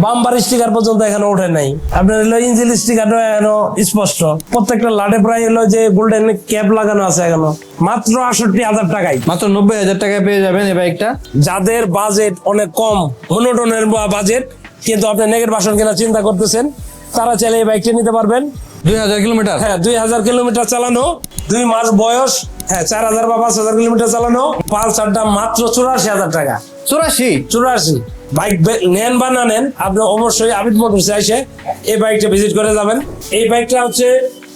বাম্বার sticker পর্যন্ত এখানে ওঠে নাই। আপনার হলো ইঞ্জিল স্টিকারটা এখনও স্পষ্ট। প্রত্যেকটা লাটে প্রায় হলো যে গোল্ডেন ক্যাপ লাগানো আছে এখনও। মাত্র আটষট্টি হাজার টাকায়। মাত্র নব্বই হাজার টাকায় পেয়ে যাবেন এই বাইকটা। যাদের বাজেট অনেক কম মনোটনের বাজেট কিন্তু আপনি নেগেট বাসন কেনার চিন্তা করতেছেন তারা চাইলে এই বাইকটা নিতে পারবেন। দুই হাজার কিলোমিটার? হ্যাঁ দুই হাজার কিলোমিটার চালানো দুই মাস বয়স হ্যাঁ চার হাজার বা পাঁচ হাজার কিলোমিটার চালানো পালসারটা মাত্র চুরাশি হাজার টাকা। চুরাশি? চুরাশি। বাইক নেন বা না নেন, আপনি অবশ্যই আবিদ মোটরসে এসে এই বাইকটা ভিজিট করে যাবেন। এই বাইকটা হচ্ছে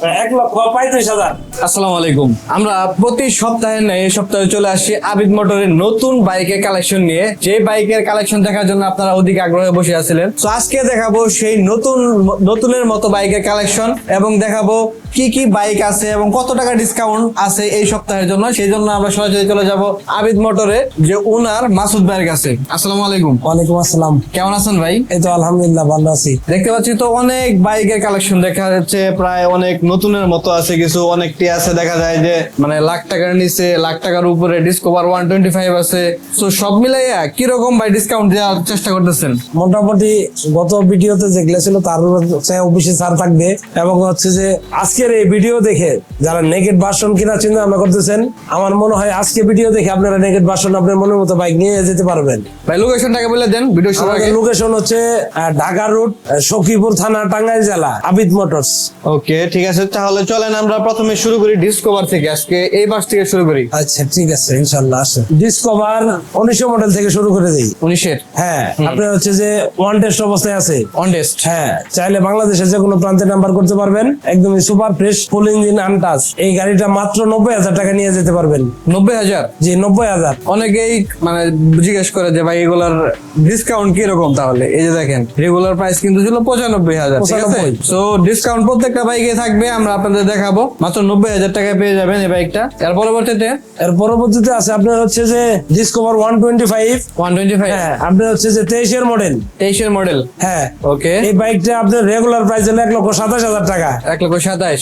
এক লক্ষ পঁয়ত্রিশ হাজার। আসসালামু আলাইকুম। আমরা প্রতি সপ্তাহে নেই এই সপ্তাহে চলে আসি আবিদ মোটরের নতুন বাইকের কালেকশন নিয়ে। যে বাইকের কালেকশন দেখার জন্য আপনারা অধিক আগ্রহে বসে আছিলেন। তো আজকে দেখাবো সেই নতুন নতুনের মতো বাইকের কালেকশন এবং দেখাবো কি কি বাইক আছে এবং কত টাকা ডিসকাউন্ট আছে এই সপ্তাহের জন্য। সেই জন্য আমরা সরাসরি চলে যাব আবিদ মোটরে যে ওনার মাসুদ ভাইয়ের কাছে। আসসালামু আলাইকুম। ওয়ালাইকুম আসসালাম। কেমন আছেন ভাই? এই তো আলহামদুলিল্লাহ ভালো আছি। দেখতে পাচ্ছি তো অনেক বাইকের কালেকশন দেখা যাচ্ছে প্রায় অনেক নতুনের মতো আছে কিছু অনেকটি আছে দেখা যায় যে মানে লাখ টাকার নিচে লাখ টাকার উপরে ডিসকভার ওয়ান টোয়েন্টি ফাইভ আছে। তো সব মিলাইয়া কীরকম ভাই ডিসকাউন্ট দেওয়ার চেষ্টা করতেছেন? মোটামুটি গত ভিডিওতে যেগুলো ছিল তার বেশি ছাড় থাকবে। এবং হচ্ছে যে আজকের এই ভিডিও দেখে যারা নেগেট ভার্সন কিনা চিন্তা ভাবনা করতেছেন আমার মনে হয় আজকে ভিডিও দেখে আপনারা নেগেট ভার্সন আপনার মনের মতো বাইক নিয়ে যেতে পারবেন। ভাই লোকেশনটাকে বলে দেন ভিডিও লোকেশন হচ্ছে ঢাকা আহ, সখীপুর থানা টাঙ্গাইল জেলা আবিদ মোটরস ওকে ঠিক আছে। তাহলে চলেন আমরা প্রথমে শুরু করি ডিসকভার থেকে। আজকে এই বাস থেকে শুরু করি। আচ্ছা ঠিক আছে ইনশাল্লাহ আসেন। ডিসকভার উনিশশো মডেল থেকে শুরু করে দিই। উনিশের? হ্যাঁ আপনার হচ্ছে যে ওয়ান টেস্ট অবস্থায় আছে। অন টেস্ট হ্যাঁ চাইলে বাংলাদেশের যে কোনো প্রান্তে নাম্বার করতে পারবেন। একদমই super fresh full engine untouch এই গাড়িটা মাত্র নব্বই হাজার টাকা নিয়ে যেতে পারবেন। নব্বই হাজার? জি নব্বই হাজার। অনেকেই মানে জিজ্ঞেস করে যে ভাই এগুলার ডিসকাউন্ট কীরকম তাহলে? এই যে দেখেন রেগুলার প্রাইস কিন্তু ছিল পঁচানব্বই হাজার ঠিক আছে? তো ডিসকাউন্ট প্রত্যেকটা বাইকে থাকবে। আমরা আপনাদের দেখাবো। মাত্র নব্বই হাজার টাকায় পেয়ে যাবেন এই বাইকটা। এর পরবর্তীতে? এর পরবর্তীতে আছে আপনার হচ্ছে যে Discover one twenty five one twenty five হ্যাঁ আপনার হচ্ছে যে তেইশের মডেল তেইশের মডেল হ্যাঁ। ওকে এই বাইকটা আপনার রেগুলার প্রাইস হলো এক লক্ষ সাতাশ হাজার টাকা। এক লক্ষ সাতাশ?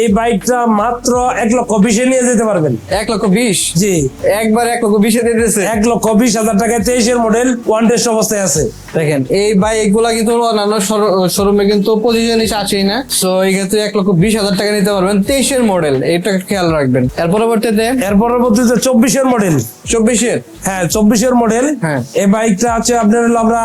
এই বাইকটা মাত্র এক লক্ষ বিশে নিয়ে যেতে পারবেন। এক লক্ষ বিশ? জি। একবার এক লক্ষ বিশে দিতেছে। এক লক্ষ বিশ হাজার টাকায় তেইশের মডেল ওয়ান টেস্ট অবস্থায় আছে। দেখেন এই বাইকগুলা কিন্তু অন্যান্য শোরুমে কিন্তু পঁচিশ জিনিস আছেই না। তো এই ক্ষেত্রে এক লক্ষ বিশ হাজার টাকা নিতে পারবেন তেইশের মডেল এটা খেয়াল রাখবেন। এর পরবর্তীতে? এর পরবর্তীতে চব্বিশের মডেল চব্বিশের? হ্যাঁ চব্বিশের মডেল হ্যাঁ। এই বাইকটা আছে আপনার হলো আমরা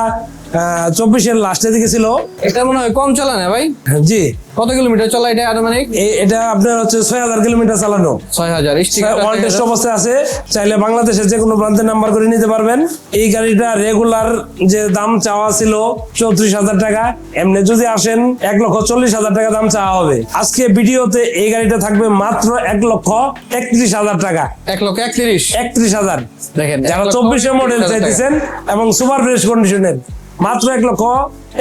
চব্বিশের লাস্টের দিকে ছিল এটা মনে হয় কম চালান ভাই। জি। কত কিলোমিটার চলা এটা আনুমানিক? এটা আপনার হচ্ছে ছয় হাজার কিলোমিটার চালানো। ছয় হাজার ওয়ান টেস্ট অবস্থায় আছে। চাইলে বাংলাদেশের যে কোনো প্রান্তে নাম্বার করে নিতে পারবেন। এই গাড়িটা রেগুলার যে দাম চাওয়া ছিল চৌত্রিশ হাজার টাকা এমনি যদি আসেন এক লক্ষ চল্লিশ হাজার টাকা দাম চাওয়া হবে। আজকে ভিডিওতে এই গাড়িটা থাকবে মাত্র এক লক্ষ একত্রিশ হাজার টাকা। এক লক্ষ একত্রিশ? একত্রিশ হাজার। দেখেন যারা চব্বিশে মডেল চাইতেছেন এবং সুপার ফ্রেশ কন্ডিশনের মাত্র এক লক্ষ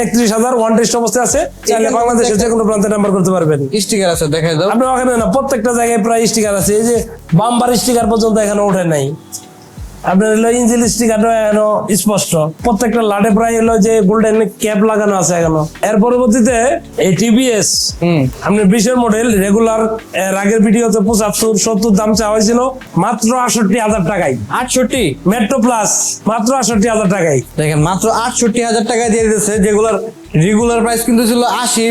একত্রিশ হাজার ওয়ান টেস্ট অবস্থায় আছে। চাইলে বাংলাদেশের যে কোনো প্রান্তে নাম্বার করতে পারবেন। স্টিকার আছে দেখাই দাও। আপনি ওখানে না প্রত্যেকটা জায়গায় প্রায় স্টিকার আছে। এই যে বাম্বার স্টিকার পর্যন্ত এখানে ওঠে নাই। আপনার হলো ইঞ্জিল স্টিকারটা এখনও স্পষ্ট। প্রত্যেকটা লাটে প্রায় হলো যে গোল্ডেন ক্যাপ লাগানো আছে এখনও। এর পরবর্তীতে এই টিভিএস হুম। আপনার বিশের মডেল রেগুলার এর আগের ভিডিওতে পঁচাত্তর সত্তর দাম চাওয়া হয়েছিল মাত্র আটষট্টি হাজার টাকায়। আটষট্টি? মেট্রো প্লাস মাত্র আটষট্টি হাজার টাকায়। দেখেন মাত্র আটষট্টি হাজার টাকায় দিয়ে দিতেছে যেগুলোর রেগুলার প্রাইস কিন্তু ছিল আশি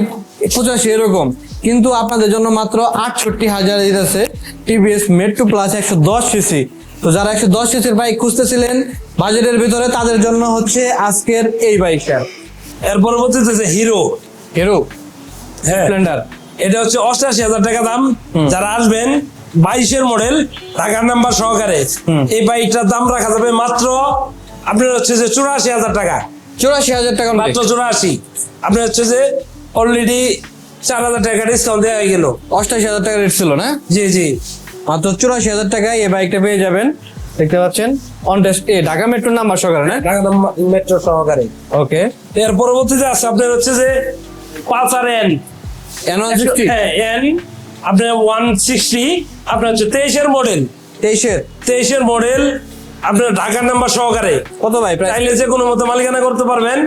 পঁচাশি এরকম। কিন্তু আপনাদের জন্য মাত্র আটষট্টি হাজার দিতেছে টিভিএস মেট্রো প্লাস একশো দশ সিসি তো যারা একশো দশ সিসির বাইক খুঁজতেছিলেন বাজেটের ভিতরে তাদের জন্য হচ্ছে আজকের এই বাইকটা। এর পরবর্তীতে যে হিরো হিরো হ্যাঁ। স্প্লেন্ডার এটা হচ্ছে অষ্টাশি হাজার টাকা দাম। যারা আসবেন বাইশের মডেল ঢাকার নাম্বার সহকারে। এই বাইকটার দাম রাখা যাবে মাত্র আপনার হচ্ছে যে চুরাশি হাজার টাকা। চুরাশি হাজার টাকা মাত্র। চুরাশি। আপনার হচ্ছে যে অলরেডি চার হাজার টাকা ডিসকাউন্ট দেওয়া হয়ে গেল। অষ্টাশি হাজার টাকা রেট ছিল না? জি জি। মাত্র চুরাশি হাজার টাকায় এই বাইকটা পেয়ে যাবেন। দেখতে পাচ্ছেন? অন টেস্ট এ ঢাকা মেট্রোর নাম্বার সহকারে না? ঢাকা মেট্রো সহকারে। ওকে এর পরবর্তীতে আছে আপনার হচ্ছে যে Pulsar N N one sixty হ্যাঁ এন আপনার ওয়ান সিক্সটি আপনার হচ্ছে তেইশের মডেল তেইশের? তেইশের মডেল আপনার ঢাকার নাম্বার সহকারে। কত ভাই চাইলে যে কোনো মতো মালিকানা করতে পারবেন।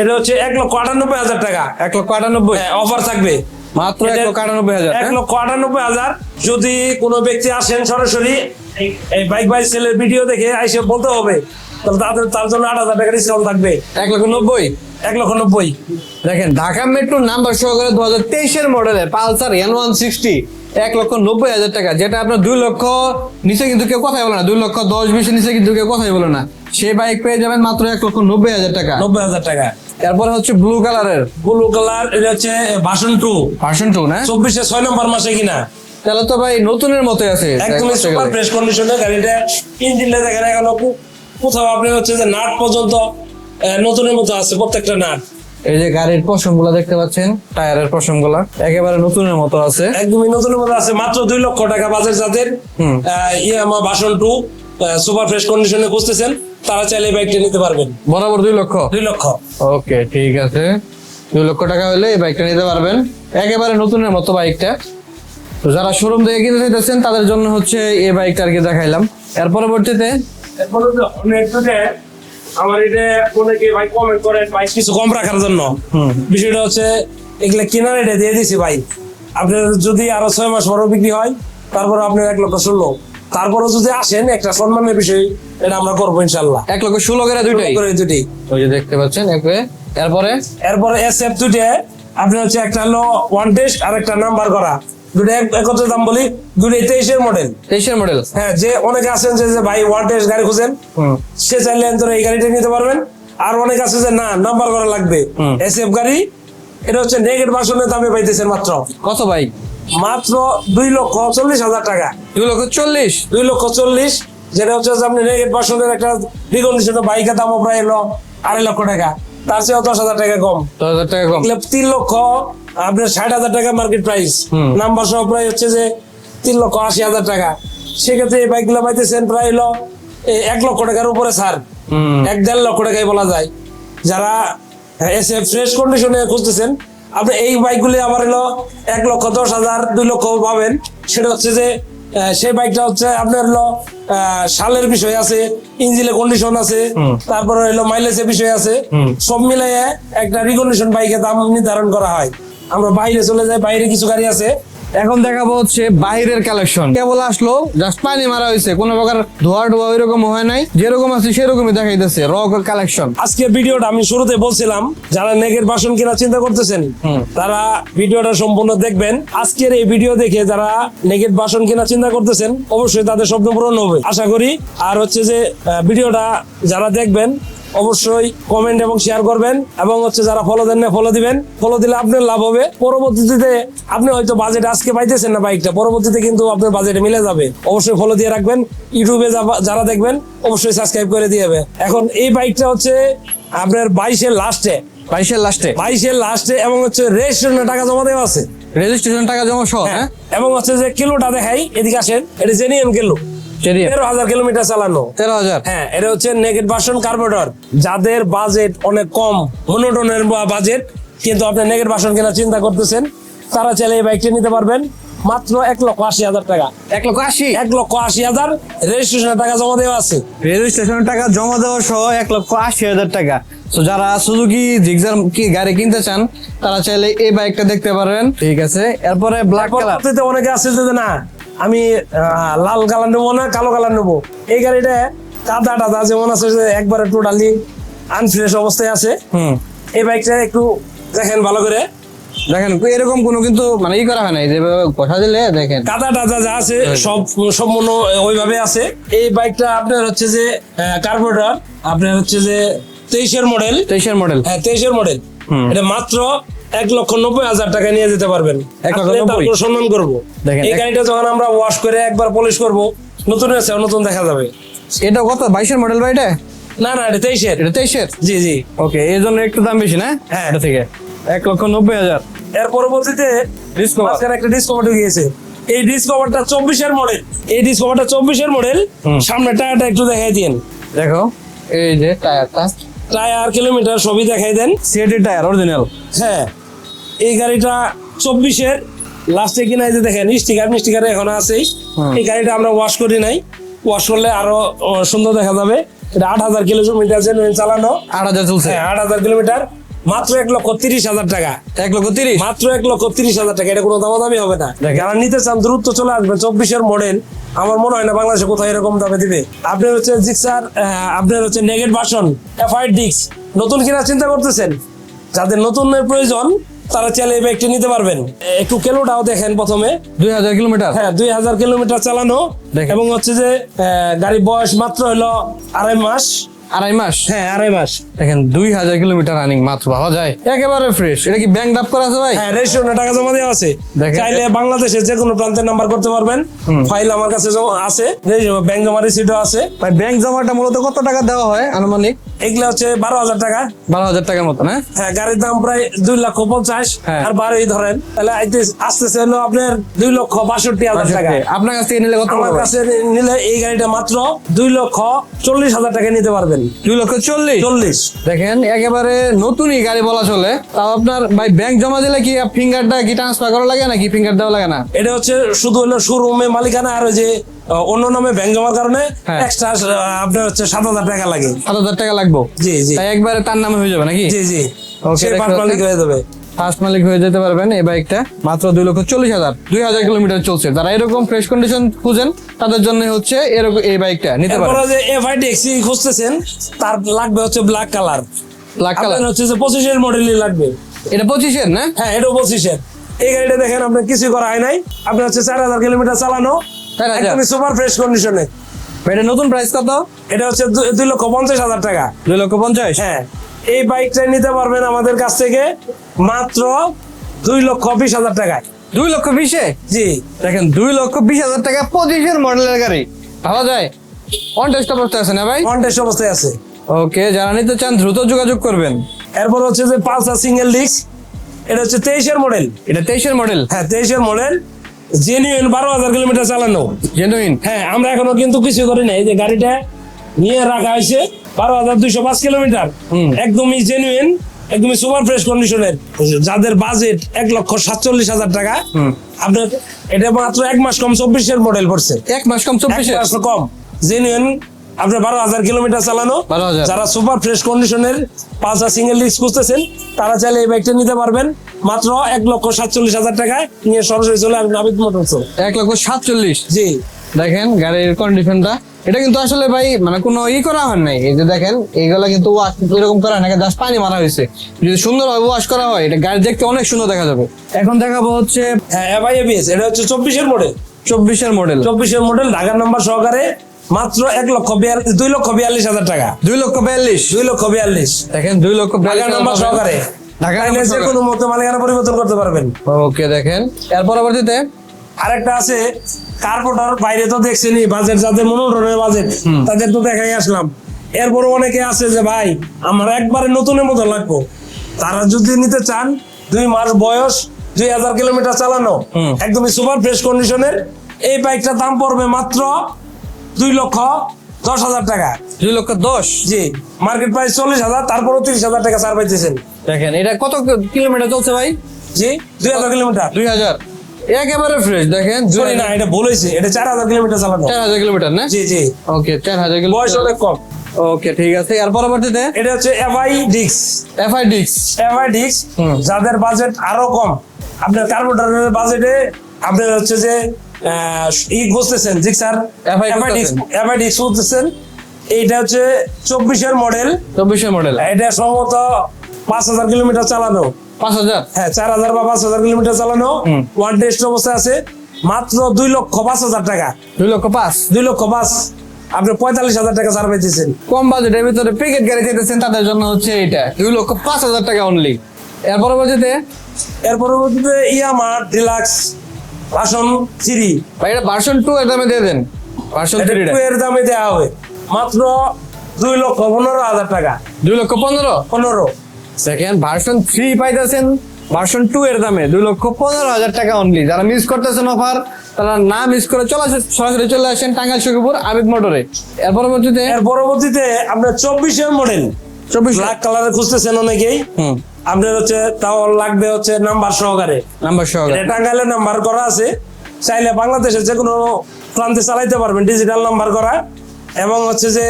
এটা হচ্ছে এক লক্ষ আটানব্বই হাজার টাকা। এক লক্ষ আটানব্বই? অফার থাকবে। মাত্র এক লক্ষ আটানব্বই হাজার এক হ্যাঁ? লক্ষ আটানব্বই হাজার। যদি কোনো ব্যক্তি আসেন সরাসরি এই- বাইক বাই সেলের ভিডিও দেখে এসে বলতে হবে তাহলে তাদের তার জন্য আট হাজার টাকা ডিসকাউন্ট থাকবে। এক লক্ষ নব্বই? এক লক্ষ নব্বই। দেখেন ঢাকা মেট্রো নাম্বার সহকারে দু হাজার তেইশের মডেলের পালসার এন ওয়ান সিক্সটি এক লক্ষ নব্বই হাজার টাকা যেটা আপনার দুই লক্ষ নিচে কিন্তু কেউ কথাই বলে না দুই লক্ষ দশ বিশের নিচে কিন্তু কেউ কথাই বলে না। সেই বাইক পেয়ে যাবেন মাত্র এক লক্ষ নব্বই হাজার টাকা। নব্বই হাজার টাকা। তারপরে হচ্ছে ব্লু কালারের ব্লু কালার এটা হচ্ছে ভার্সন টু ভার্সন টু না? চব্বিশে ছয় নম্বর মাসে কিনা। তাহলে তো ভাই নতুনের মতোই আছে একদমই সুপার ফ্রেশ কন্ডিশনে গাড়িটা। ইঞ্জিনটা দেখেন এখনও কোথাও আপনি হচ্ছে যে নাট পর্যন্ত নতুনের মতো আছে প্রত্যেকটা নাট। এই যে গাড়ির পশমগুলো দেখতে পাচ্ছেন টায়ারের পশমগুলো একেবারে নতুনের মতো আছে। একদমই নতুনের মতো আছে মাত্র দুই লক্ষ টাকা বাজার যাদের। ইয়ে আমার ভার্সন টু সুপার ফ্রেশ কন্ডিশনে খুঁজতেছেন। তারা চাইলে এই বাইকটা নিতে পারবেন। বরাবর দুই লক্ষ? দুই লক্ষ। ওকে ঠিক আছে। দুই লক্ষ টাকা হলে এই বাইকটা নিতে পারবেন। একেবারে নতুনের মতো বাইকটা তো যারা শোরুম থেকে কিনতে চাইতেছেন তাদের জন্য হচ্ছে এই বাইকটা আর কি দেখাইলাম। এর পরবর্তীতে আমার এটা অনেকে ভাই কমেন্ট করেন ভাই কিছু কম রাখার জন্য। বিষয়টা হচ্ছে এগুলা কেনার এটা দিয়ে দিছি ভাই। আপনার যদি আরও ছয় মাস পরও বিক্রি হয় তারপর আপনার এক লক্ষ ষোলো। তারপরে যদি আসেন একটা সম্মানের বিষয় এটা আমরা করব ইনশাল্লাহ এক লক্ষ ষোলো করে দুইটাই? করে দুটি ওই যে দেখতে পাচ্ছেন এরপরে? এরপরে এস এফ দুটে আপনি হচ্ছে একটা হলো ওয়ান টেস্ট আর একটা নাম্বার করা। দুটো একত্রে দাম বলি দুটো তেইশের মডেল তেইশের মডেল হ্যাঁ যে অনেকে আছেন যে ভাই ওয়ান টেস্ট গাড়ি খুঁজেন সে চাইলে এই গাড়িটা নিতে পারবেন। আর অনেক আছে যে না নাম্বার করা লাগবে। হুম। এস এফ গাড়ি এটা হচ্ছে নেগেট দামে পাইতেছেন মাত্র। কত বাইক মাত্র দুই লক্ষ চল্লিশ হাজার টাকা। দুই লক্ষ চল্লিশ? দুই লক্ষ চল্লিশ যেটা হচ্ছে আপনি নেগেট ভার্সনের একটা রিকন্ডিশন বাইকের দামও প্রায় এলো আড়াই লক্ষ টাকা। তার চেয়েও দশ হাজার টাকা কম। দশ হাজার টাকা কম। তিন লক্ষ আপনার ষাট হাজার টাকা মার্কেট প্রাইস নাম্বার সহ প্রায় হচ্ছে যে তিন লক্ষ আশি হাজার টাকা। সেক্ষেত্রে এই বাইকগুলো পাইতেছেন প্রায় হলো এক লক্ষ টাকার উপরে ছাড়। এক দেড় লক্ষ টাকায় বলা যায়। যারা এসে ফ্রেশ কন্ডিশনে খুঁজতেছেন আপনি এই বাইকগুলি আবার হলো এক লক্ষ দশ হাজার দুই লক্ষ পাবেন। সেটা হচ্ছে যে সেই বাইকটা হচ্ছে আপনার হলো আহ, সালের বিষয় আছে ইঞ্জিনের কন্ডিশন আছে। তারপরে হলো মাইলেজের বিষয় আছে। সব মিলাইয়ে একটা রিকন্ডিশন বাইকের দাম নির্ধারণ করা হয়। আমরা বাইরে চলে যাই বাইরে কিছু গাড়ি আছে এখন দেখাবো হচ্ছে বাইরের কালেকশন কেবল আসলো জাস্ট পানি মারা হয়েছে কোনো প্রকার ধোয়া টোয়া ওইরকম হয় নাই যেরকম আছে সেরকমই দেখাইতেছে র কালেকশন আজকে ভিডিওটা আমি শুরুতে বলছিলাম যারা নেগের বাসন কেনার চিন্তা করতেছেন। তারা ভিডিওটা সম্পূর্ণ দেখবেন। আজকের এই ভিডিও দেখে যারা নেগেট বাসন কেনার চিন্তা করতেছেন অবশ্যই তাদের স্বপ্ন পূরণ হবে। আশা করি আর হচ্ছে যে ভিডিওটা যারা দেখবেন অবশ্যই কমেন্ট এবং শেয়ার করবেন এবং হচ্ছে যারা ফলো দেন না ফলো দিবেন। ফলো দিলে আপনার লাভ হবে। পরবর্তীতে আপনি হয়তো বাজেট আজকে পাইতেছেন না বাইকটা পরবর্তীতে কিন্তু আপনার বাজেটে মিলে যাবে। অবশ্যই ফলো দিয়ে রাখবেন। ইউটিউবে যারা দেখবেন অবশ্যই সাবস্ক্রাইব করে দিয়ে এখন এই বাইকটা হচ্ছে আপনার বাইশের লাস্টে বাইশের লাস্টে বাইশের লাস্টে এবং হচ্ছে রেজিস্ট্রেশনের টাকা জমা দেওয়া আছে। রেজিস্ট্রেশন টাকা জমা সহ হ্যাঁ। এবং হচ্ছে যে কিলোটা দেখাই এদিকে আসেন এটা জেনিয়ান কিলো। তেরো হাজার কিলোমিটার চালানো। তেরো হাজার? হ্যাঁ এটা হচ্ছে নেগেট ভার্সন কার্বোরেটর যাদের বাজেট অনেক কম মনোটনের বাজেট কিন্তু আপনি নেগেট ভার্সন কেনার চিন্তা করতেছেন তারা চাইলে এই বাইকটি নিতে পারবেন। মাত্র এক লক্ষ আশি হাজার টাকা। এক লক্ষ আশি? এক লক্ষ আশি হাজার। রেজিস্ট্রেশনের টাকা জমা দেওয়া আছে। রেজিস্ট্রেশন টাকা জমা দেওয়া সহ এক লক্ষ আশি হাজার টাকা। তো যারা সুজুকি জিক্সার কি গাড়ি কিনতে চান তারা চাইলে এই বাইকটা দেখতে পারেন। ঠিক আছে। এরপরে ব্ল্যাক কালার অনেকে আছে যে না আমি লাল কালার নেব না কালো কালার নেব। এই গাড়িটা কাদা টাদা যেমন আছে যে একবারে টোটালি আনফ্রেশ অবস্থায় আছে। হুম। এই বাইকটা একটু দেখেন ভালো করে। দেখেন এরকম কোনো কিন্তু মানে ই করা হয় নাই যেভাবে কথা দিলে দেখেন। কাদা টাদা যা আছে সব সম্পূর্ণ ওইভাবে আছে। এই বাইকটা আপনার হচ্ছে যে কার্বোরেটর আপনার হচ্ছে যে তেইশের মডেল তেইশের মডেল হ্যাঁ তেইশের মডেল। এটা মাত্র এক লক্ষ নব্বই হাজার টাকা নিয়ে যেতে পারবেন? তারপর সম্মান করব। এই গাড়িটা যখন আমরা ওয়াশ করে একবার পলিশ করব নতুন আছে নতুন দেখা যাবে। এটা কত? বাইশের মডেল বা এটা? না না এটা তেইশের। এটা তেইশের? জি জি। ওকে এই জন্য একটু দাম বেশি না? হ্যাঁ। এটা থেকে। এক লক্ষ নব্বই হাজার। এর পরবর্তীতে। মাঝখানে একটা ডিসকভার ঢুকিয়েছে এই ডিসকভারটা চব্বিশের মডেল এই ডিসকভারটা চব্বিশের মডেল সামনে টায়ারটা একটু দেখাই দিন। দেখো এই যে টায়ারটা। টায়ার কিলোমিটার সবই দেখাই দেন। সিএটি টায়ার অরিজিনাল হ্যাঁ। এই গাড়িটা চব্বিশের লাস্টে কিনা যে দেখেন স্টিকার স্টিকার এখন আছেই। এই গাড়িটা আমরা ওয়াশ করি নাই। ওয়াশ করলে আরও সুন্দর দেখা যাবে। এটা আট হাজার কিলোমিটার চালানো। আট হাজার চলছে। হ্যাঁ আট হাজার কিলোমিটার। মাত্র এক লক্ষ তিরিশ হাজার টাকা। এক লক্ষ তিরিশ? মাত্র এক লক্ষ তিরিশ হাজার টাকা। এটা কোনো দামাদামি হবে না। যারা নিতে চান দ্রুত চলে আসবেন। চব্বিশের মডেল আমার মনে হয় না বাংলাদেশে কোথাও এরকম দামে দিবে। আপনার হচ্ছে জিক্সার আপনার হচ্ছে নেগেট ভার্সন এফআই ডিক্স নতুন কেনার চিন্তা করতেছেন? যাদের নতুনের প্রয়োজন তারা চাইলে এই বাইকটি নিতে পারবেন। একটু কেলোটাও দেখেন প্রথমে। দুই হাজার কিলোমিটার? হ্যাঁ দুই হাজার কিলোমিটার চালানো। এবং হচ্ছে যে গাড়ির বয়স মাত্র হলো আড়াই মাস। আড়াই মাস? হ্যাঁ আড়াই মাস। দেখেন দুই হাজার কিলোমিটার রানিং মাত্র ভাবা যায়। একেবারে ফ্রেশ এটা কি ব্যাংক ডাপ করা আছে ভাই? হ্যাঁ রেজিস্ট্রেশনে টাকা জমা দেওয়া আছে। চাইলে বাংলাদেশের যে কোনো প্রান্তের নাম্বার করতে পারবেন। ফাইল আমার কাছে আছে। ব্যাংক জমা রিসিটও আছে। ভাই ব্যাংক জমাটা মূলত কত টাকা দেওয়া হয় আনুমানিক? এগুলা হচ্ছে বারো হাজার টাকা। বারো হাজার টাকার মতো না হ্যাঁ গাড়ির দাম প্রায় দুই লক্ষ পঞ্চাশ। হ্যাঁ। আর বারোই ধরেন তাহলে আসতেছে হলো আপনার দুই লক্ষ বাষট্টি হাজার টাকা। আপনার কাছ থেকে নিলে কত আমার কাছে নিলে এই গাড়িটা মাত্র দুই লক্ষ চল্লিশ হাজার টাকা নিতে পারবেন। দুই লক্ষ চল্লিশ? চল্লিশ। দেখেন একেবারে নতুনই গাড়ি বলা চলে। তাও আপনার ভাই ব্যাংক জমা দিলে কি ফিঙ্গারটা কি ট্রান্সফার করা লাগে নাকি ফিঙ্গার দেওয়া লাগে না? এটা হচ্ছে শুধু হলো শোরুমে মালিকানা আর ওই যে অন্য নামে ব্যাংক জমার কারণে হ্যাঁ। এক্সট্রা আপনার হচ্ছে সাত হাজার টাকা লাগে। সাত হাজার টাকা লাগবো? জি জি। তাই একবারে তার নামে হয়ে যাবে নাকি? জি জি। সে পাঁচ মালিক হয়ে যাবে। ফার্স্ট মালিক হয়ে যেতে পারবেন এই বাইকটা। মাত্র দুই লক্ষ চল্লিশ হাজার। দুই হাজার কিলোমিটার চলছে। যারা এরকম ফ্রেশ কন্ডিশন খুঁজেন তাদের জন্য হচ্ছে এরকম এই বাইকটা নিতে পারেন। যে ডিএক্সি খুঁজতেছেন তার লাগবে হচ্ছে ব্ল্যাক কালার ব্ল্যাক কালার হচ্ছে যে পঁচিশের মডেলই লাগবে। এটা পঁচিশের না? হ্যাঁ এটাও পঁচিশের। এই গাড়িটা দেখেন আপনার কিছু করা হয় নাই। আপনার হচ্ছে চার হাজার কিলোমিটার চালানো। 4,000 একদমই সুপার ফ্রেশ কন্ডিশনে এটা নতুন প্রাইস কত? এটা হচ্ছে দুই লক্ষ পঞ্চাশ হাজার টাকা। দুই লক্ষ পঞ্চাশ? হ্যাঁ। এই বাইকটা নিতে পারবেন আমাদের কাছ থেকে মাত্র দুই লক্ষ বিশ হাজার টাকায়। দুই লক্ষ বিশে? জি। দেখেন দুই লক্ষ বিশ হাজার টাকা পঁচিশের মডেলের গাড়ি। ভাবা যায়? অন টেস্ট অবস্থা আছে না ভাই? কন্টেস্ট অবস্থায় আছে। ওকে যারা নিতে চান দ্রুত যোগাযোগ করবেন। এরপর হচ্ছে যে পালসার সিঙ্গেল ডিস্ক এটা হচ্ছে তেইশের মডেল এটা তেইশের মডেল হ্যাঁ তেইশের মডেল জেনুইন বারো হাজার কিলোমিটার চালানো। জেনুইন হ্যাঁ আমরা এখনও কিন্তু কিছু করি না এই যে গাড়িটা নিয়ে রাখা হয়েছে বারো হাজার দুইশো পাঁচ কিলোমিটার। একদমই জেনুইন একদমই সুপার ফ্রেশ কন্ডিশনের যাদের বাজেট এক লক্ষ সাতচল্লিশ হাজার টাকা। আপনার এটা মাত্র এক মাস কম চব্বিশের মডেল পড়ছে। এক মাস কম চব্বিশ কম। জেনুইন আপনার বারো হাজার কিলোমিটার চালানো। যারা সুপার ফ্রেশ কন্ডিশনের পাঁচটা সিঙ্গেল ডিস্ক খুঁজতেছেন তারা চাইলে এই বাইকটা নিতে পারবেন। মাত্র এক লক্ষ সাতচল্লিশ হাজার টাকায় নিয়ে সরাসরি চলে আসবেন আবিদ মোটরস। এক লক্ষ সাতচল্লিশ? জি। দেখেন গাড়ির কন্ডিশনটা এটা কিন্তু আসলে ভাই মানে কোনো ই করা হয় নাই। এই যে দেখেন এইগুলা কিন্তু ওয়াশ এরকম করা হয় না জাস্ট পানি মারা হয়েছে। যদি সুন্দরভাবে ওয়াশ করা হয় এটা গাড়ি দেখতে অনেক সুন্দর দেখা যাবে। এখন দেখাবো হচ্ছে হ্যাঁ এটা হচ্ছে চব্বিশের মডেল চব্বিশের মডেল চব্বিশের মডেল ঢাকার নাম্বার সহকারে। মাত্র এক লক্ষ বিয়াল্লিশ দুই লক্ষ বিয়াল্লিশ হাজার টাকা। দুই লক্ষ বিয়াল্লিশ। দুই লক্ষ বিয়াল্লিশ। দেখেন দুই লক্ষ নাম্বার সহকারে। যে কোনো মতো মালিকানা পরিবর্তন করতে পারবেন। ওকে দেখেন। এর পরবর্তীতে? আরেকটা আছে কার্পোটার বাইরে তো দেখছেনই বাজেট যাদের বাজেট তাদের তো দেখাই আসলাম। এরপর অনেকে আছে যে ভাই আমার একবারে নতুনের মতো লাগবো। তারা যদি নিতে চান দুই মাস বয়স দুই হাজার কিলোমিটার চালানো। একদমই সুপার ফ্রেশ কন্ডিশনের এই বাইকটার দাম পড়বে মাত্র দুই লক্ষ দশ হাজার টাকা। দুই লক্ষ দশ? জি। মার্কেট প্রাইস চল্লিশ হাজার তারপরও তিরিশ হাজার টাকা ছাড় পাইতেছেন। দেখেন এটা কত কিলোমিটার চলছে ভাই? জি দুই হাজার কিলোমিটার। দুই হাজার। একেবারে ফ্রেশ দেখেন না এটা ভুল এটা চার হাজার কিলোমিটার চালানো। চার হাজার কিলোমিটার না? জি জি। ওকে চার হাজার বয়স কিলোমিটার অনেক কম। ওকে ঠিক আছে এর পরবর্তীতে? এটা হচ্ছে এফআই ডিক্স এফআই ডিক্স এফআই ডিক্স। যাদের বাজেট আরও কম। আপনার কার্বোটারের বাজেটে আপনার হচ্ছে যে ই বুঝতেছেন জিক্সার FI এফআই ডিক্স বুঝতেছেন। এফআই ডিক্স বুঝতেছেন এইটা হচ্ছে চব্বিশের মডেল চব্বিশের মডেল এটা সম্ভবত পাঁচ হাজার কিলোমিটার চালানো। পাঁচ হাজার? হ্যাঁ চার হাজার বা পাঁচ হাজার কিলোমিটার চালানো। ওয়ান টেস্ট অবস্থায় আছে। মাত্র দুই লক্ষ পাঁচ হাজার টাকা। দুই লক্ষ পাঁচ? দুই লক্ষ পাঁচ। আপনি পঁয়তাল্লিশ হাজার টাকা ছাড় পাইতেছেন কম বাজেটের ভিতরে প্যাকেট গাড়ি চাইতেছেন তাদের জন্য হচ্ছে এটা দুই লক্ষ পাঁচ হাজার টাকা অনলি এর পরবর্তীতে? এর পরবর্তীতে ইয়ামা ডিলাক্স। ভাষণ থ্রি ভাই এটা ভার্সন টু এর দামে দিয়ে দেন। Version two. এর দামে দেওয়া হবে। মাত্র দুই লক্ষ পনেরো হাজার টাকা। দুই লক্ষ পনেরো? পনেরো। সেকেন্ড ভার্সন থ্রি পাইতেছেন। ভার্সন টু এর দামে দুই লক্ষ পনেরো হাজার টাকা অনলি যারা মিস করতেছেন অফার তারা না মিস করে চলে আসেন সরাসরি চলে আসেন টাঙ্গাইল সুখপুর আবিদ মোটরে। এর পরবর্তীতে এর পরবর্তীতে আপনার চব্বিশের মডেল চব্বিশ ব্ল্যাক কালারে খুঁজতেছেন অনেকেই। হুম। আপনার হচ্ছে তাও লাগবে হচ্ছে নাম্বার সহকারে। নাম্বার সহকারে। এটা টাঙ্গাইলের নাম্বার করা আছে। চাইলে বাংলাদেশে যে কোনো প্রান্তে চালাইতে পারবেন ডিজিটাল নাম্বার করা। এবং হচ্ছে যে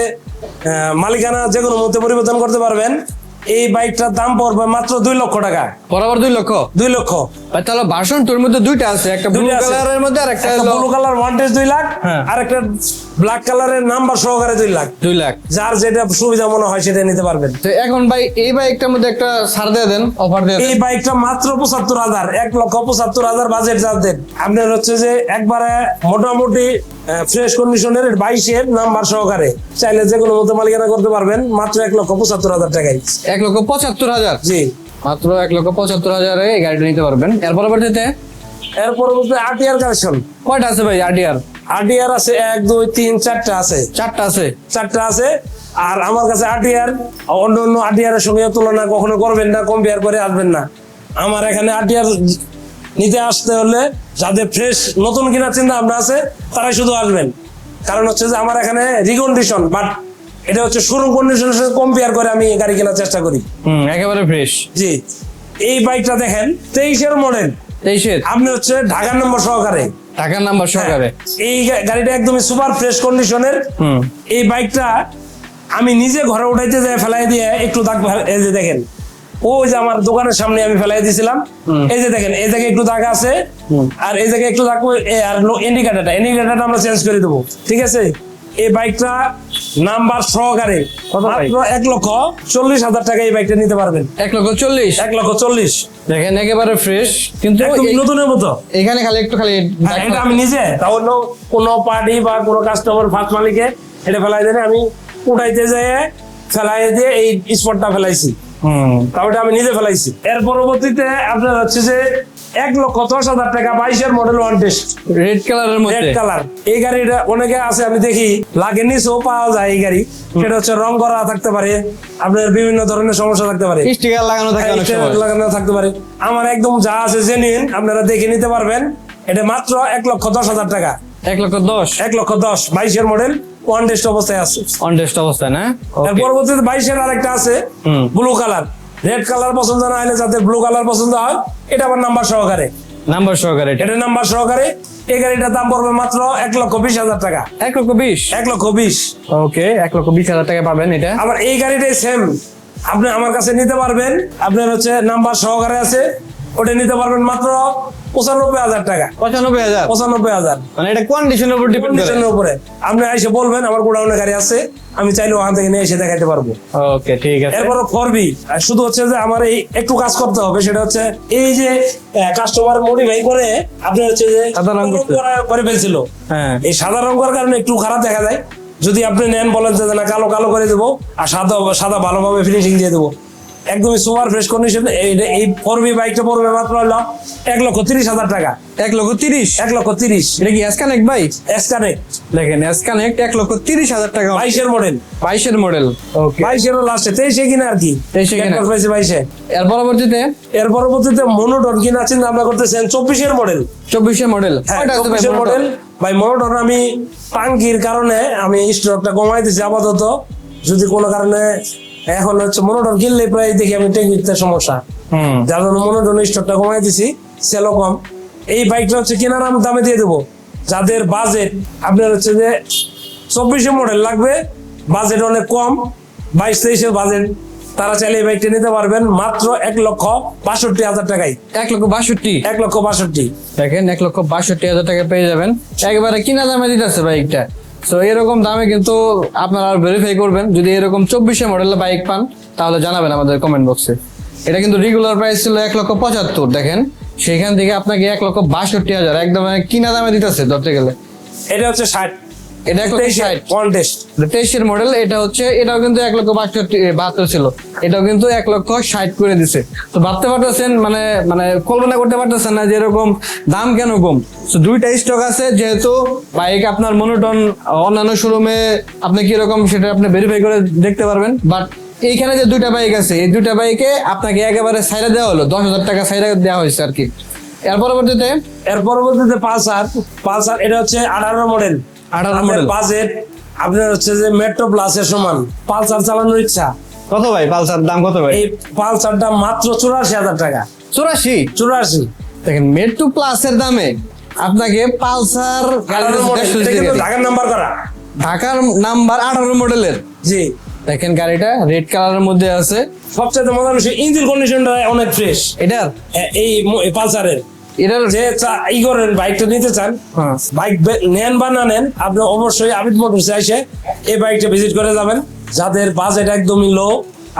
মালিকানা যে কোনো মধ্যে পরিবর্তন করতে পারবেন। এই বাইকটার দাম পড়বে মাত্র দুই লক্ষ টাকা। বরাবর দুই লক্ষ? দুই লক্ষ। তাহলে ভার্সন টুর মধ্যে দুইটা আছে একটা ব্লু। কালারের মধ্যে আর একটা ব্লু কালার ওয়ান্টেজ দুই লাখ হ্যাঁ। আর একটা ব্ল্যাক কালারের নাম্বার সহকারে দুই লাখ। দুই লাখ। যার যেটা সুবিধা মনে হয় সেটা নিতে পারবেন। তো এখন ভাই এই বাইকটার মধ্যে একটা ছাড় দিয়ে দেন অফার দিয়ে এই বাইকটা মাত্র পঁচাত্তর হাজার এক লক্ষ পঁচাত্তর হাজার বাজেট যাদের আপনার হচ্ছে যে একবারে মোটামুটি ফ্রেশ কন্ডিশনের বাইশের নাম্বার সহকারে। চাইলে যে কোনো মতো মালিকানা করতে পারবেন মাত্র এক লক্ষ পঁচাত্তর হাজার টাকায়। এক লক্ষ পঁচাত্তর হাজার। জি। মাত্র এক লক্ষ পঁচাত্তর হাজারে এই গাড়িটা নিতে পারবেন। এর পরবর্তীতে? এর পরবর্তী আরটিআর কালেকশন কয়টা আছে ভাই আরটিআর আরটিআর আছে এক দুই তিন চারটা আছে। চারটা আছে? চারটা আছে। আর আমার কাছে আরটিআর অন্য অন্য আরটিআর এর সঙ্গে তুলনা কখনো করবেন না কম্পেয়ার করে আসবেন না। আমার এখানে আরটিআর নিতে আসতে হলে যাদের ফ্রেশ নতুন কিনা চিন্তা ভাবনা আছে তারাই শুধু আসবেন। কারণ হচ্ছে যে আমার এখানে রিকন্ডিশন বাট এটা হচ্ছে শোরুম কন্ডিশনের সাথে কম্পেয়ার করে আমি গাড়ি কেনার চেষ্টা করি। হুম একেবারে ফ্রেশ জি। এই বাইকটা দেখেন তেইশের মডেল তেইশের? আপনি হচ্ছে ঢাকার নম্বর সহকারে। টাকার নাম্বার সহকারে। এই গাড়িটা একদমই সুপার ফ্রেশ কন্ডিশনের হুম। এই বাইকটা আমি নিজে ঘরে উঠাইতে যাই ফেলাই দিয়ে একটু দাগ এই যে দেখেন ওই যে আমার দোকানের সামনে আমি ফেলাই দিয়েছিলাম এই যে দেখেন এই জায়গায় একটু দাগ আছে। আর এই জায়গায় একটু দাগ আর ইন্ডিকেটারটা ইন্ডিকেটারটা আমরা চেঞ্জ করে দেবো। ঠিক আছে? এই বাইকটা নাম্বার সহকারে কত মাত্র এক লক্ষ চল্লিশ হাজার টাকা এই বাইকটা নিতে পারবেন। এক লক্ষ চল্লিশ? এক লক্ষ চল্লিশ। দেখেন একেবারে ফ্রেশ কিন্তু নতুনের মতো। এখানে খালি একটু খালি হ্যাঁ, এটা আমি নিজে তা অন্য কোনো পার্টি বা কোনো কাস্টমার ফার্স্ট মালিকে এটা ফেলাই দেনে আমি উঠাইতে যেয়ে ফেলাই দিয়ে এই স্পটটা ফেলাইছি। হুম। তাহলে আমি নিজে ফেলাইছি। এর পরবর্তীতে আপনার হচ্ছে যে এক লক্ষ দশ হাজার টাকা বাইশের মডেল ওয়ান টেস্ট রেড কালারের রেড কালার এই গাড়িটা অনেকে আছে আমি দেখি লাগে নিচেও পাওয়া যায় এই গাড়ি। সেটা হচ্ছে রং করা থাকতে পারে আপনার বিভিন্ন ধরনের সমস্যা থাকতে পারে। স্টিকার লাগানো থাকে অনেক লাগানো থাকতে পারে। আমার একদম যা আছে জেনুইন আপনারা দেখে নিতে পারবেন। এটা মাত্র এক লক্ষ দশ হাজার টাকা। এক লক্ষ দশ? এক লক্ষ দশ বাইশের মডেল ওয়ান টেস্ট অবস্থায় আছে। অন টেস্ট অবস্থায় না? পরবর্তীতে বাইশের আরেকটা আছে হুম। ব্লু কালার রেড কালার পছন্দ না হলে যাদের ব্লু কালার পছন্দ হয় এটা আমার নাম্বার সহকারে। নাম্বার সহকারে এটা। নাম্বার সহকারে। এই গাড়িটার দাম পড়বে মাত্র এক লক্ষ বিশ হাজার টাকা। এক লক্ষ বিশ? এক লক্ষ বিশ। ওকে এক লক্ষ বিশ হাজার টাকা পাবেন এটা। আবার এই গাড়িটাই সেম আপনি আমার কাছে নিতে পারবেন আপনার হচ্ছে নাম্বার সহকারে আছে ওটা নিতে পারবেন মাত্র পঁচানব্বই হাজার টাকা। পঁচানব্বই হাজার? পঁচানব্বই হাজার। মানে এটা কন্ডিশনের উপর ডিপেন্ড করে। কন্ডিশনের উপরে। আপনি এসে বলবেন আমার গোডাউনে গাড়ি আছে। আমি চাইলে ওখান থেকে নিয়ে এসে দেখাতে পারব। ওকে ঠিক আছে। এরপর ফরবি শুধু হচ্ছে যে আমার এই একটু কাজ করতে হবে সেটা হচ্ছে এই যে কাস্টমার মডিফাই করে আপনি হচ্ছে যে সাদা রং করে ফেলছিল। হ্যাঁ। এই সাদা রং করার কারণে একটু খারাপ দেখা যায়। যদি আপনি নেন বলেন যে না কালো কালো করে দেবো আর সাদা সাদা ভালোভাবে ফিনিশিং দিয়ে দেবো। একদমই সুপার ফ্রেশ কন্ডিশন এই ফোরবি বাইকটা পড়বে মাত্র হলো এক লক্ষ তিরিশ হাজার টাকা। এক লক্ষ তিরিশ? এক লক্ষ তিরিশ। এটা কি এস কানেক্ট ভাই এসকানেক্ট দেখেন এস কানেক্ট এক লক্ষ তিরিশ হাজার টাকা বাইশের মডেল বাইশের মডেল ওকে বাইশের লাস্টে তেইশে কিনা আর কি? 23 এ কিনা। পাইছে বাইশে। এর পরবর্তীতে? এর পরবর্তীতে মনোটন কিনা চিন্তা ভাবনা করতেছেন চব্বিশের মডেল চব্বিশের মডেল হ্যাঁ চব্বিশের মডেল ভাই মনোটন আমি টাঙ্কির কারণে আমি স্টকটা কমাই দিচ্ছি আপাতত। যদি কোনো কারণে এখন হচ্ছে মনোটন কিনলে প্রায় দেখি আমি টেকিতে সমস্যা। যার জন্য মনোটন স্টকটা কমাই দিছি সেলও কম। এই বাইকটা হচ্ছে কেনার আমি দামে দিয়ে দেবো। যাদের বাজেট আপনার হচ্ছে যে চব্বিশে মডেল লাগবে বাজেট অনেক কম বাইশ তেইশের বাজেট তারা চাইলে এই বাইকটা নিতে পারবেন মাত্র এক লক্ষ বাষট্টি হাজার টাকায়। এক লক্ষ বাষট্টি? এক লক্ষ বাষট্টি। দেখেন এক লক্ষ বাষট্টি হাজার টাকা পেয়ে যাবেন। একবারে কিনা দামে দিতেছে বাইকটা। তো এরকম দামে কিন্তু আপনারা ভেরিফাই করবেন। যদি এরকম চব্বিশে মডেলের বাইক পান, তাহলে জানাবেন আমাদের কমেন্ট বক্সে এটা কিন্তু রেগুলার প্রাইস ছিল এক লক্ষ পঁচাত্তর, দেখেন। সেখান থেকে আপনাকে এক লক্ষ বাষট্টি হাজার, একদম কিনা দামে দিতেছে, ধরতে গেলে। এটা হচ্ছে ষাট এটা এক লক্ষ ষাট। কন্টেস্ট তেইশের মডেল এটা হচ্ছে এটাও কিন্তু এক লক্ষ বাষট্টি বাহাত্তর ছিল। এটাও কিন্তু এক লক্ষ ষাট করে দিছে। তো ভাবতে পারতেছেন মানে মানে কল্পনা করতে পারতেছেন না যে এরকম দাম কেন কম? তো দুইটা স্টক আছে যেহেতু বাইক আপনার মনোটন অন্যান্য শোরুমে আপনি কীরকম সেটা আপনি ভেরিফাই করে দেখতে পারবেন। বাট এইখানে যে দুইটা বাইক আছে এই দুইটা বাইকে আপনাকে একেবারে সাইডে দেওয়া হলো। দশ হাজার টাকা সাইডে দেওয়া হয়েছে আর কি। এর পরবর্তীতে? এর পরবর্তীতে পালসার পালসার এটা হচ্ছে আঠারো মডেল 18 model। বাজেট আপনার হচ্ছে যে মেট্রো প্লাসের সমান পালসার চালানোর ইচ্ছা। কত ভাই? পালসার দাম কত ভাই? এই পালসারটা মাত্র চুরাশি হাজার টাকা। চুরাশি? চুরাশি। দেখেন মেট্রো প্লাসের দামে আপনাকে পালসার আঠারো মডেল ঢাকার নাম্বার করা। ঢাকার নাম্বার আঠারো মডেলের জি। দেখেন গাড়িটা রেড কালারের মধ্যে আছে। সবচেয়ে মজার বিষয় ইঞ্জিন কন্ডিশনটা অনেক ফ্রেশ এটার? এই পালসারের। এটার যে ই করেন বাইকটা নিতে চান হ্যাঁ। বাইক নেন বা না নেন আপনি অবশ্যই আবিদ মোটরসে এসে এই বাইকটা ভিজিট করে যাবেন। যাদের বাজেট একদমই লো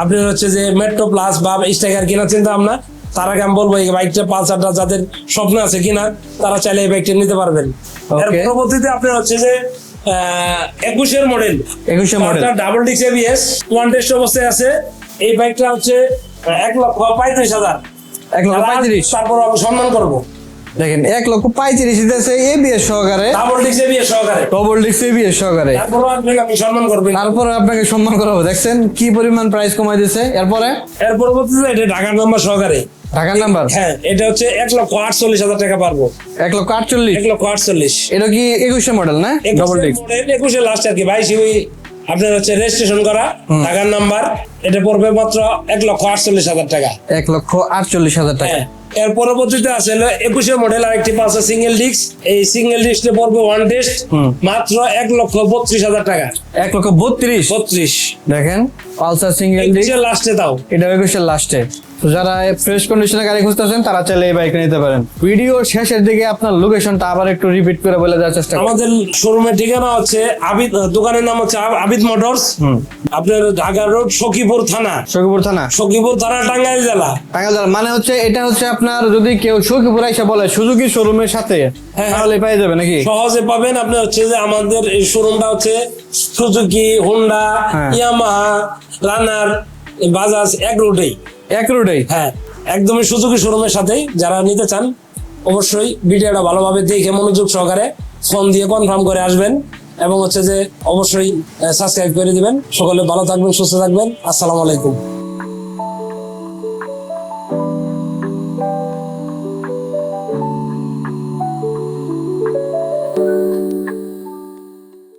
আপনি হচ্ছে যে মেট্রো প্লাস বা স্টাইকার কেনার চিন্তা ভাবনা তার আগে আমি বলব এই বাইকটা পালসারটা যাদের স্বপ্ন আছে কিনা তারা চাইলে এই বাইকটা নিতে পারবেন। এর পরবর্তীতে আপনি হচ্ছে যে একুশের মডেল 21 এর model। ডাবল ডিক্স এবিএস ওয়ান টেস্ট অবস্থায় আছে। এই বাইকটা হচ্ছে এক লক্ষ পঁয়ত্রিশ হাজার। এক লক্ষ পঁয়ত্রিশ। তারপর সম্মান করব। দেখেন এক লক্ষ পঁয়ত্রিশ দিতেছে এবিএস সহকারে। ডাবল ডিক্স এবিএস সহকারে। আপনাকে সম্মান করবেন তারপরে আপনাকে সম্মান করা দেখছেন কি পরিমাণ প্রাইস কমাই দিছে? এরপরে? এর পরবর্তীতে এটা ঢাকার নাম্বার সহকারে। ঢাকার নাম্বার হ্যাঁ এটা হচ্ছে এক লক্ষ আটচল্লিশ হাজার টাকা পারব। এক লক্ষ আটচল্লিশ? এক লক্ষ আটচল্লিশ। এটা কি একুশে মডেল না? ডবল ডিক্স একুশে লাস্ট আর কি বাইশে আপনার হচ্ছে রেজিস্ট্রেশন করা টাকার নাম্বার এটা পড়বে মাত্র এক লক্ষ আটচল্লিশ হাজার টাকা। এক লক্ষ আটচল্লিশ হাজার টাকা। হ্যাঁ এর পরবর্তীতে আছে একুশে মডেল আর একটি পাঁচ সিঙ্গেল ডিস্ক এই সিঙ্গেল ডিস্কে পড়বে ওয়ান ডিস্ক মাত্র এক লক্ষ বত্রিশ হাজার টাকা। এক লক্ষ বত্রিশ? বত্রিশ। দেখেন পালসার সিঙ্গেল ডিস্ক লাস্টে দাও। এটা একুশের লাস্টে যারা ফ্রেশ কন্ডিশনে গাড়ি খুঁজতেছেন তারা চাইলে এই বাইক নিতে পারেন। ভিডিও শেষের দিকে আপনার লোকেশনটা আবার একটু রিপিট করে বলে দেওয়ার চেষ্টা আমাদের শোরুমের ঠিকানা হচ্ছে আবিদ দোকানের নাম হচ্ছে আবিদ মোটরস। আপনার ঢাকা রোড সখীপুর থানা। সখীপুর থানা। সখীপুর থানা টাঙ্গাইল জেলা। টাঙ্গাইল জেলা। মানে হচ্ছে এটা হচ্ছে আপনার যদি কেউ সখীপুর এসে বলে সুজুকি শোরুমের সাথে হ্যাঁ। তাহলে পেয়ে যাবে নাকি? সহজে পাবেন। আপনি হচ্ছে যে আমাদের এই শোরুমটা হচ্ছে সুজুকি হোন্ডা হ্যাঁ। ইয়ামাহা রানার বাজাজ এক রোডেই এক রোডেই হ্যাঁ একদমই সুযোগী শোরুমের সাথেই যারা নিতে চান, অবশ্যই ভিডিওটা ভালোভাবে দেখে মনোযোগ সহকারে ফোন দিয়ে কনফার্ম করে আসবেন এবং হচ্ছে যে অবশ্যই সাবস্ক্রাইব করে দিবেন। সকলে ভালো থাকবেন, সুস্থ থাকবেন। আসসালামু আলাইকুম।